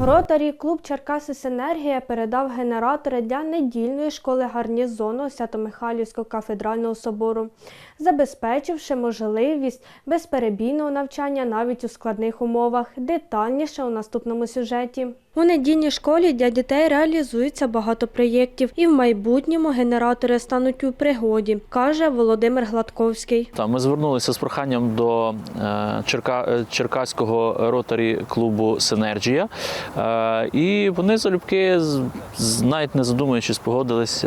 Ротарі клуб Черкаси Синергія передав генератори для недільної школи гарнізону Свято-Михайлівського кафедрального собору, забезпечивши можливість безперебійного навчання навіть у складних умовах. Детальніше у наступному сюжеті. У недільній школі для дітей реалізується багато проєктів, і в майбутньому генератори стануть у пригоді, каже Володимир Гладковський. Та ми звернулися з проханням до е, Черка, е, Черкаського ротарі клубу Синерджія. Е, І вони залюбки, навіть не задумуючись, погодились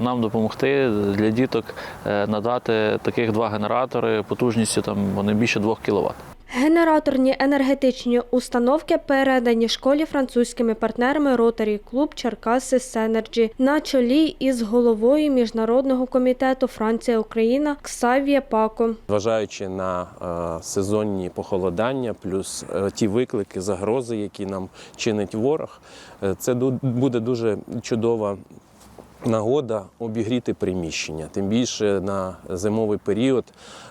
нам допомогти для діток надати таких два генератори потужністю там вони більше 2 кВт. Генераторні енергетичні установки передані школі французькими партнерами Ротарі Клуб Черкаси Сенерджі на чолі із головою міжнародного комітету Франція Україна Ксавія Пако. Зважаючи на е, сезонні похолодання, плюс е, ті виклики, загрози, які нам чинить ворог, е, це буде дуже чудова. Нагода обігріти приміщення. Тим більше на зимовий період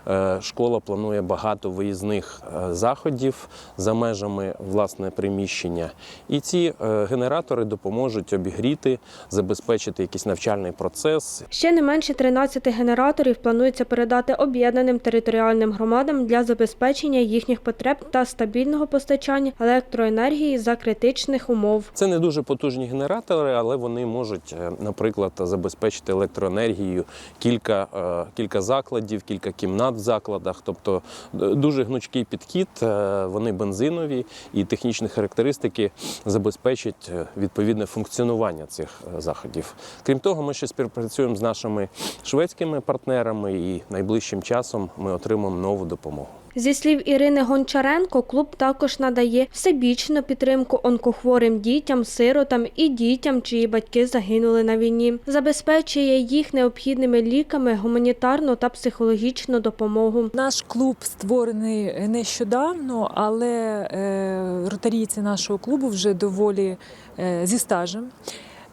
е, школа планує багато виїзних е, заходів за межами власне приміщення. І ці е, генератори допоможуть обігріти, забезпечити якийсь навчальний процес, Ще не менше 13 генераторів планується передати об'єднаним територіальним громадам для забезпечення їхніх потреб та стабільного постачання електроенергії за критичних умов. Це не дуже потужні генератори, але вони можуть, е, наприклад, забезпечити електроенергією кілька, е, кілька закладів, кілька кімнат в закладах. Тобто дуже гнучкий підхід, е, вони бензинові і технічні характеристики забезпечать е, відповідне функціонування цих е, заходів. Крім того, ми ще співпрацюємо з нашими шведськими партнерами, і найближчим часом ми отримаємо нову допомогу. Зі слів Ірини Гончаренко, клуб також надає всебічну підтримку онкохворим дітям, сиротам і дітям, чиї батьки загинули на війні. Забезпечує їх необхідними ліками, гуманітарну та психологічну допомогу. Наш клуб створений нещодавно, але е, ротарійці нашого клубу вже доволі е, зі стажем.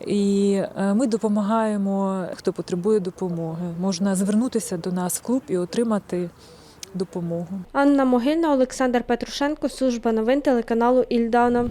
І е, ми допомагаємо, хто потребує допомоги. Можна звернутися до нас в клуб і отримати допомогу. Анна Могильна, Олександр Петрушенко, служба новин телеканалу Ільдана.